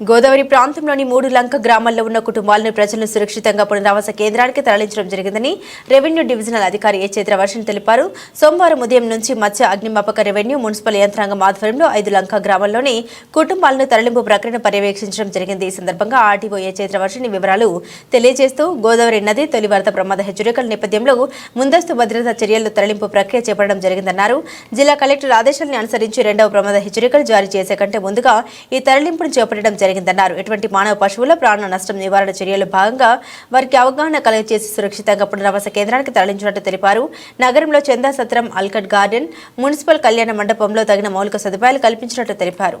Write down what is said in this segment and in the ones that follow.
గోదావరి ప్రాంతంలోని మూడు లంక గ్రామాల్లో ఉన్న కుటుంబాలను ప్రజలను సురక్షితంగా పునరావాస కేంద్రానికి తరలించడం జరిగిందని రెవెన్యూ డివిజనల్ అధికారి ఏ చైత్రవర్షన్ తెలిపారు. సోమవారం ఉదయం నుంచి మత్స్య అగ్నిమాపక రెవెన్యూ మున్సిపల్ యంత్రాంగం ఆధ్వర్యంలో ఐదు లంక గ్రామాల్లోని కుటుంబాలను తరలింపు ప్రక్రియను పర్యవేక్షించడం జరిగింది. ఈ సందర్భంగా ఆర్టీఓ ఏ చైత్రవర్షిని వివరాలు తెలియజేస్తూ గోదావరి నది తొలి వరద ప్రమాద హెచ్చరికల నేపథ్యంలో ముందస్తు భద్రతా చర్యలు తరలింపు ప్రక్రియ చేపట్టడం జరిగిందన్నారు. జిల్లా కలెక్టర్ ఆదేశాలను అనుసరించి రెండవ ప్రమాద హెచ్చరికలు జారీ చేసే కంటే ముందుగా ఈ తరలింపును చేపట్టడం జరిగిందన్నారు. ఎటువంటి మానవ పశువుల ప్రాణ నష్టం నివారణ చర్యల్లో భాగంగా వారికి అవగాహన కలుగజేసి సురక్షితంగా పునరావాస కేంద్రానికి తరలించినట్టు తెలిపారు. నగరంలో చందా సత్రం అల్కట్ గార్డెన్ మున్సిపల్ కళ్యాణ మండపంలో తగిన మౌలిక సదుపాయాలు కల్పించినట్టు తెలిపారు.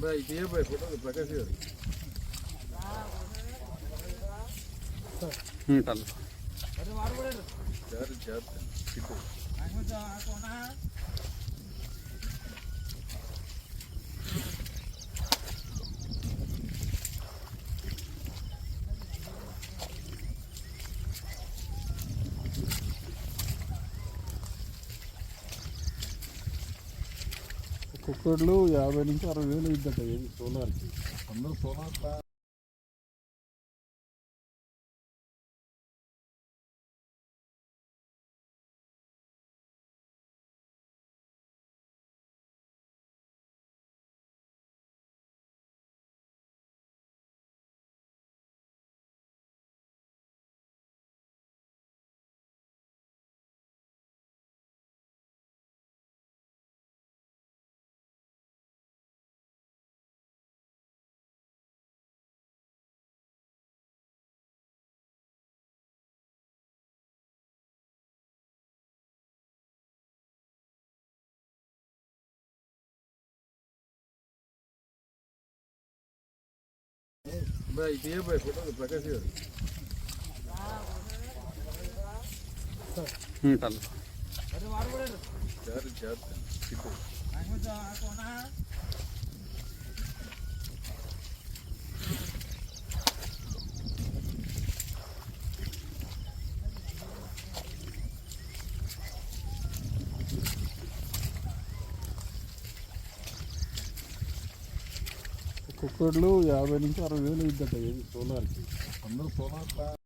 भाई ये भाई फ़ोटो तो प्रकाश है हम्म टल अरे मार पड़े डर डर ठीक है కుక్కర్లు యాభై నుంచి అరవై వేలు ఇద్దట ఏది? సోలార్కి అందరూ solar Baik, itu mm, ya, baik. Foto depan kasih ఒక్కొక్కళ్ళు యాభై నుంచి అరవై వేలు ఇద్దట ఏది? సోలార్కి. అందరూ సోలార్